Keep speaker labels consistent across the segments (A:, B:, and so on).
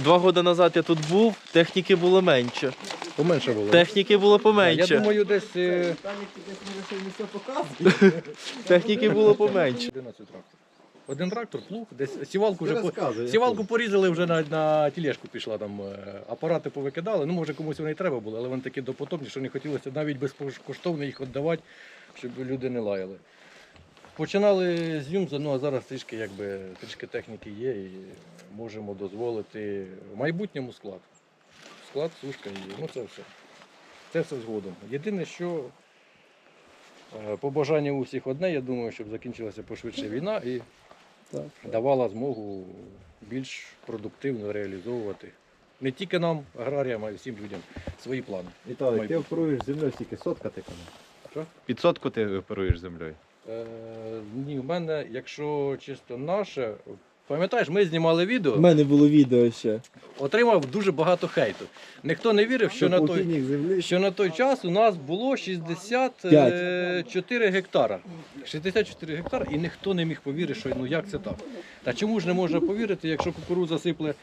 A: Два роки назад я тут був, техніки було менше.
B: Поменше було.
A: Техніки було поменше.
B: Я думаю, десь е,
A: Техніки було поменше.
B: 11 трактор. Один трактор, плуг, десь сівалку вже по... сівалку порізали, вже на, на тілешку пішла там. е, Апарати повикидали. Ну, може комусь вони і треба було, але вони такі допотопні, що не хотілося навіть безкоштовно їх віддавати, щоб люди не лаяли. Починали з Юмза, ну а зараз трішки, якби, трішки техніки є і можемо дозволити в майбутньому склад. Склад, сушка і ну це все. Це все згодом. Єдине, що е, побажання у всіх одне, я думаю, щоб закінчилася пошвидше війна і давала змогу більш продуктивно реалізовувати не тільки нам, аграріям, а й всім людям свої плани.
C: Віталій, ти оперуєш землею стільки сотка ти казав.
D: Під сотку ти оперуєш землею.
B: Е, ні, в мене, якщо чисто наше, пам'ятаєш, ми знімали відео,
A: У мене було відео ще.
B: отримав дуже багато хейту. Ніхто не вірив, що на той.
C: полтинник землі.
B: Що на той час у нас було 64 гектара. 64 гектара, і ніхто не міг повірити, що ну як це так. Та чому ж не можна повірити, якщо кукурудза сипле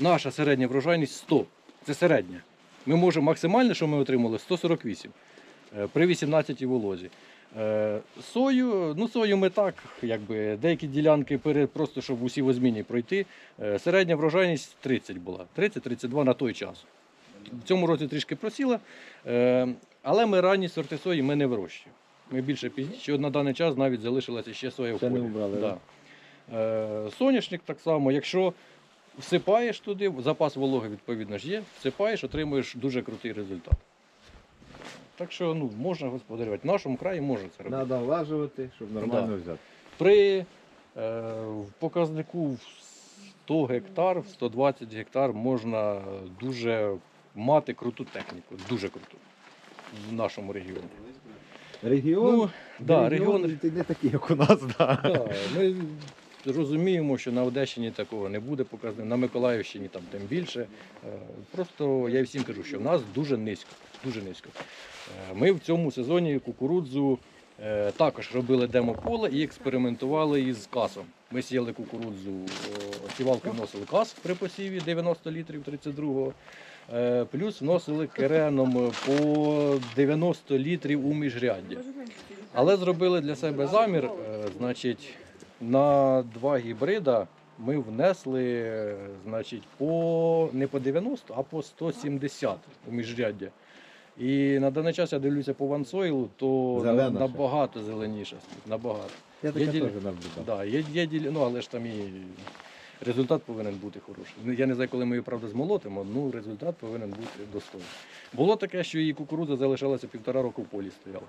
B: наша середня врожайність 100. Це середня. Ми можемо максимальне, що ми отримали, 148 е, при 18 волозі. Е, Сою, ну сою ми так, якби деякі ділянки просто щоб усі возміні пройти. Е, Середня врожайність 30 була. 30-32 на той час. В цьому році трішки просіла, е, але ми ранні сорти сої ми не вирощуємо. Ми більше пізніше. На даний час навіть залишилася ще соя в
C: Ще не
B: полі.
C: убрали,
B: да. Соняшник так само, якщо всипаєш туди, запас вологи відповідно ж є, всипаєш, отримуєш дуже крутий результат. Так що ну, можна господарювати. В нашому краї можна це робити.
C: Треба влажувати, щоб нормально взяти.
B: При е, показнику в 100 гектар, в 120 гектар можна дуже мати круту техніку, дуже круту в нашому регіоні.
C: Регіон,
B: Ну, да, регіон,
C: ти не такий, як у нас, да.
B: да, ми розуміємо, що на Одещині такого не буде показників, на Миколаївщині там тим більше. Е, Просто я всім кажу, що в нас дуже низько. Дуже низько. Е, Ми в цьому сезоні кукурудзу е, також робили демополе і експериментували із касом. Ми сіяли кукурудзу, о, сівалки вносили кас при посіві 90 літрів 32-го. е, Плюс вносили кереном по 90 літрів у міжряддя. Але зробили для себе замір, е, значить, на два гібрида ми внесли, е, значить, по не по 90, а по 170 у міжряддя. І на даний час я дивлюся по вансойлу, то
C: Зелена
B: на-
C: ще.
B: набагато зеленіше. Набагато.
C: Я таке
B: Є ділі-
C: теж наблюдав.
B: Да, є, є ділі, ну але ж там і результат повинен бути хороший. Ну, Я не знаю, коли ми її правда змолотимо, ну результат повинен бути достойний. Було таке, що її кукурудза залишалася півтора року в полі стояла.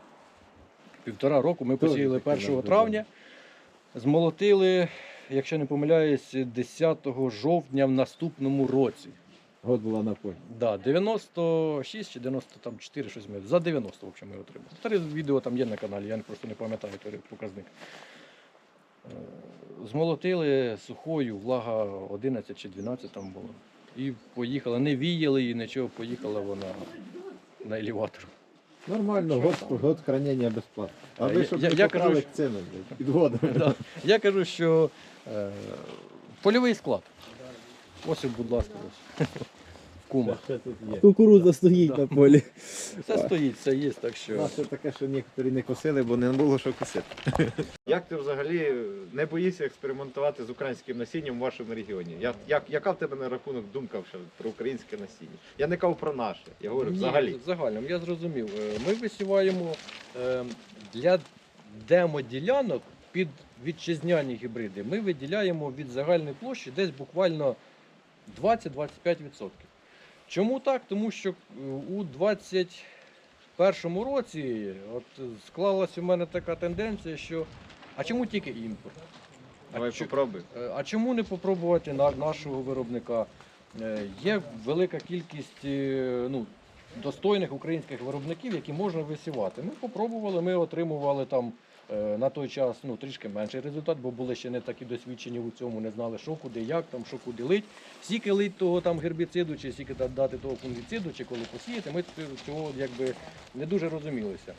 B: Півтора року ми
C: Теж
B: посіяли
C: таке
B: 1
C: наблюдав.
B: травня, змолотили, якщо не помиляюсь, 10 жовтня в наступному році.
C: Год була на полі.
B: Да, 96 чи 94, щось ми. За 90, в общем, ми отримали. Старе відео там є на каналі, я просто не пам'ятаю той показник. Е, Змолотили сухою, влага 11 чи 12 там було. І поїхала, не віяли її, нічого, поїхала вона на елеватор.
C: Нормально, год, год хранення безплатно. А
B: А,
C: ви
B: я-
C: щоб
B: я-
C: не
B: я кажу,
C: ціни блядь.
B: Да. Я кажу, що е, польовий склад. Ось, будь ласка, ось. В кумах.
C: Ще тут є.
A: Кукурудза стоїть на полі.
B: Все стоїть, все є, так
C: У
B: що.
C: нас ще таке, що некоторі не косили, бо не було що косити.
D: Як ти взагалі не боїшся експериментувати з українським насінням в вашому регіоні? Я, як, яка в тебе на рахунок думка вже про українське насіння? Я не кажу про наше, я говорю взагалі.
B: Ні, загально, я зрозумів. Е, Ми висіваємо е, для демоділянок під вітчизняні гібриди. Ми виділяємо від загальної площі десь буквально 20-25%. Чому так? Тому що е, у 2021 році от склалась у мене така тенденція, що а чому тільки імпорт? А
D: Давай
B: чо-
D: попробуй.
B: Е, А чому не попробувати нашого виробника? Е, Є велика кількість ну, достойних українських виробників, які можна висівати. Ми попробували, ми отримували там на той час ну, трішки менший результат, бо були ще не такі досвідчені у цьому, не знали, що куди, як там, що куди лить. Скільки лить того там гербіциду, чи скільки дати того фунгіциду, чи коли посіяти, ми цього якби не дуже розумілися.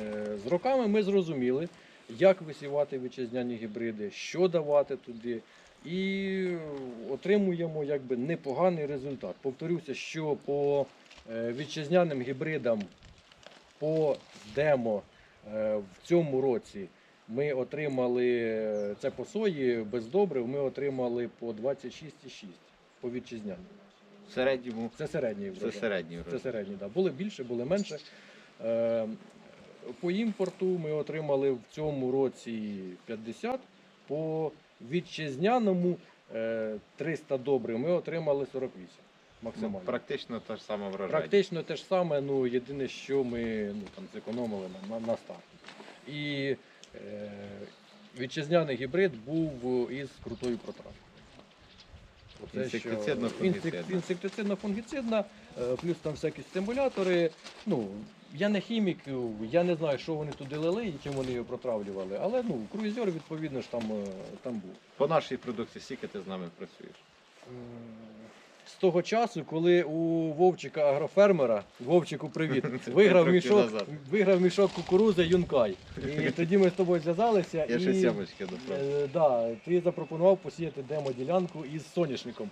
B: Е, З роками ми зрозуміли, як висівати вітчизняні гібриди, що давати туди. і отримуємо якби непоганий результат. Повторюся, що по е, вітчизняним гібридам по демо е, в цьому році ми отримали е, це по сої без добрив, ми отримали по 26,6 по вітчизняним.
D: В середньому
B: Це середній
D: це
B: врожай.
D: середній
B: Це
D: врожай.
B: середні, да. Були більше, були менше. Е, по імпорту ми отримали в цьому році 50, по вітчизняному е, 300 добрив ми отримали 48
D: Ну,
B: максимально.
D: практично та ж сама врожай.
B: Практично те ж саме, ну єдине, що ми ну, там, зекономили на, на, на старт. І е, вітчизняний гібрид був із крутою протравкою.
D: Інсектицидно-фунгіцидна.
B: Інсектицидно-фунгіцидна, е, плюс там всякі стимулятори. Ну, я не хімік, я не знаю, що вони туди лили і чим вони його протравлювали, але ну, круїзер, відповідно, ж там, е, там був.
D: По нашій продукції скільки ти з нами працюєш?
B: З того часу, коли у Вовчика агрофермера, Вовчику привіт, виграв мішок, виграв мішок кукурузи Юнкай. І тоді ми з тобою зв'язалися
D: Я ще сімочки
B: е, да, ти запропонував посіяти демо-ділянку із соняшником.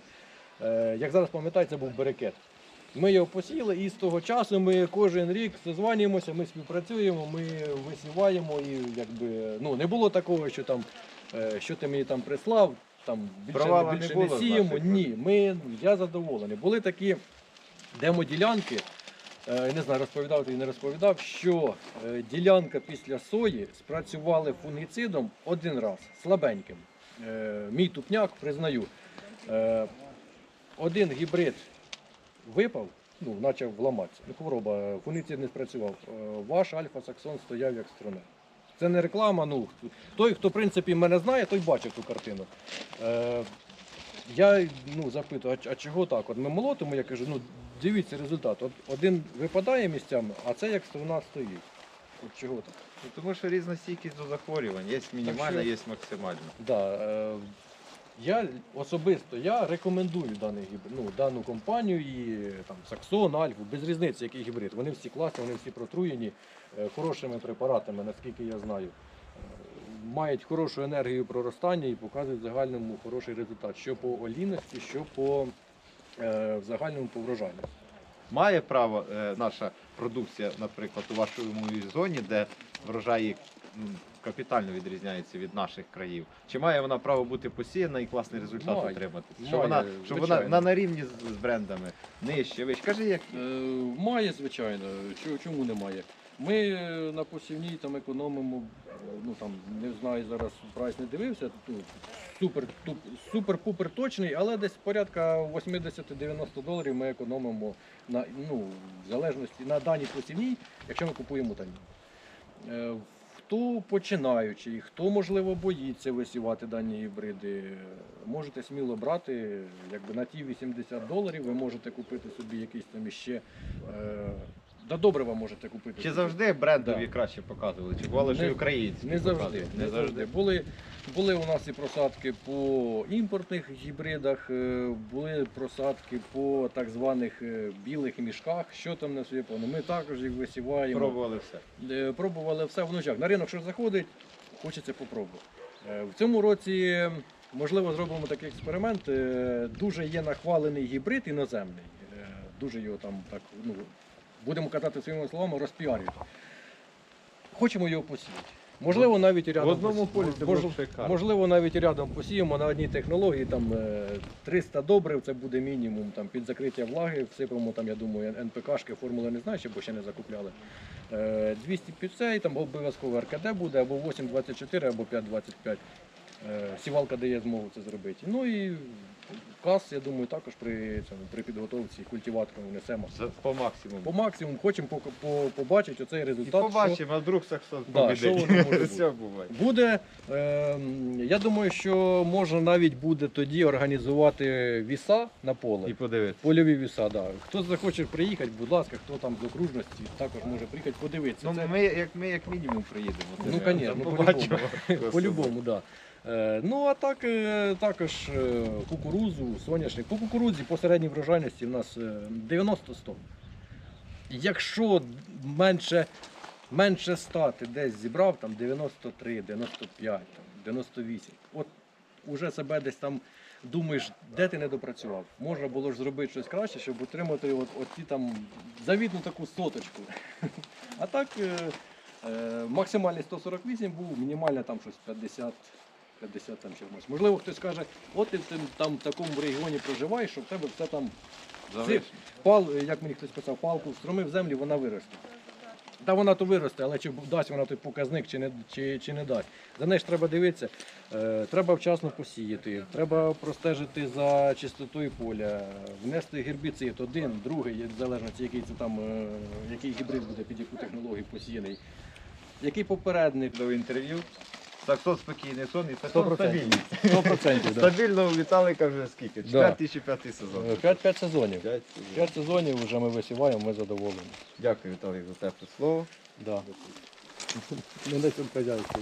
B: Е, як зараз пам'ятаю, це був берекет. Ми його посіяли, і з того часу ми кожен рік созванюємося, ми співпрацюємо, ми висіваємо і якби ну не було такого, що там е, що ти мені там прислав, там більше,
D: Провала
B: не,
D: не
B: більше не
D: з
B: сіємо. Ні, ми я задоволений. Були такі демоділянки. е, Не знаю, розповідав ти і не розповідав, що е, ділянка після сої спрацювали фунгіцидом один раз, слабеньким. Е, Мій тупняк, признаю. Е, Один гібрид випав, ну, почав ламатися. Ну, хвороба, фунгіцид не спрацював. Е, Ваш альфа-саксон стояв як струна. Це не реклама. Ну, той, хто в принципі мене знає, той бачив ту картину. Е, я ну, запитую, а, а чого так? От ми молотимо, я кажу, ну дивіться результат. От один випадає місцями, а це як струна стоїть. От чого так?
D: Ну, тому що різна стійкість до захворювань. Є мінімальна, є максимальна.
B: Да, е, я особисто я рекомендую даний ну, дану компанію і там Саксон, Альфу, без різниці, який гібрид. Вони всі класні, вони всі протруєні е, хорошими препаратами, наскільки я знаю. Е, Мають хорошу енергію проростання і показують в загальному хороший результат, що по олійності, що по е, в загальному по врожайності.
D: Має право е, наша продукція, наприклад, у вашому зоні, де врожаї капітально відрізняються від наших країв. Чи має вона право бути посіяна і класний результат
B: Має.
D: отримати?
B: Має,
D: Що вона, що вона
B: звичайно.
D: на, на рівні з, з брендами нижче, вище. Кажи, як
B: Е, Має, звичайно. Чо- Чому немає? Ми е, на посівній там економимо, е, ну там не знаю зараз прайс не дивився. ну, Супер, туп, супер-пупер точний, але десь порядка 80-90 доларів ми економимо на ну, в залежності на даній посівній, якщо ми купуємо тані. Е, Хто починаючий, хто можливо боїться висівати дані гібриди, можете сміло брати, якби на ті 80 доларів ви можете купити собі якийсь там іще. Е, да добрива можете купити.
D: чи завжди брендові
B: Да.
D: краще показували? Чи бувало, що
B: Не-
D: і українські
B: Не завжди.
D: показують?
B: Не завжди. Були, були у нас і просадки по імпортних гібридах, е, були просадки по так званих е, білих мішках. Що там не випало? Ми також їх висіваємо.
D: Пробували все.
B: Е, пробували все в ночах. На ринок, що заходить, хочеться попробувати. Е, В цьому році, можливо, зробимо такий експеримент. Е, Дуже є нахвалений гібрид іноземний. Е, Дуже його там так, ну, будемо казати своїми словами, розпіарюють. Хочемо його посіяти. Можливо, навіть і рядом
C: В одному полі це
B: мож-
C: шикарно.
B: Можливо, навіть і рядом посіємо на одній технології, там е, 300 добрив, це буде мінімум там, під закриття влаги, всипемо, там, я думаю, НПКшки, формули не знаю, ще, бо ще не закупляли. Е, 200 під цей, там обов'язково РКД буде, або 8,24, або 5,25. Е, Сівалка дає змогу це зробити. Ну і кас, я думаю, також при, цьому, при підготовці культиватором внесемо.
D: За- По максимуму.
B: По максимуму хочемо по, по, побачити оцей
D: І
B: результат. що-
D: побачимо, а вдруг Саксон
B: Да, що воно може бути.
D: Все буває.
B: Буде, е, я думаю, що можна навіть буде тоді організувати віса на поле.
D: І подивитися.
B: Польові віса, да. Хто захоче приїхати, будь ласка, хто там з окружності, також може приїхати подивитися.
D: Ну,
B: Це
D: ми, як, ми як мінімум приїдемо.
B: Ну,
D: Це
B: конечно,
D: ми
B: ну,
D: побачимо.
B: по-любому, да. Е, ну а так е, також е, кукурузу, соняшник. По кукурудзі по середній врожайності в нас е, 90-100. Якщо менше, менше 100 ти десь зібрав, там 93, 95, там, 98. От вже себе десь там думаєш, де ти не допрацював. Можна було ж зробити щось краще, щоб отримати от, от там завітну таку соточку. А так максимальний 148 був, мінімальне там щось 50. 50 там чимось. Можливо, хтось каже, от ти там в такому регіоні проживаєш, що в тебе все там пал, як мені хтось писав, палку встромив в землю, вона виросте. Та вона то виросте, але чи дасть вона той показник, чи не, чи, чи не дасть. За нею ж треба дивитися. Е, треба вчасно посіяти, треба простежити за чистотою поля, внести гербіцид один, другий, в залежності, який це там, е, який гібрид буде під яку технологію посіяний. Який попередник.
D: До інтерв'ю. Саксон спокійний сон і саксон
B: 100%.
D: стабільний.
B: 100%.
D: Стабільно у Віталика вже скільки?
B: Да.
D: Четвертий чи п'ятий сезон?
B: 5-5 сезонів.
D: П'ять сезонів.
B: 5 сезонів вже ми висіваємо, ми задоволені.
D: Дякую, Віталій, за тепле слово.
B: Да. Не на цьому хазяйстві.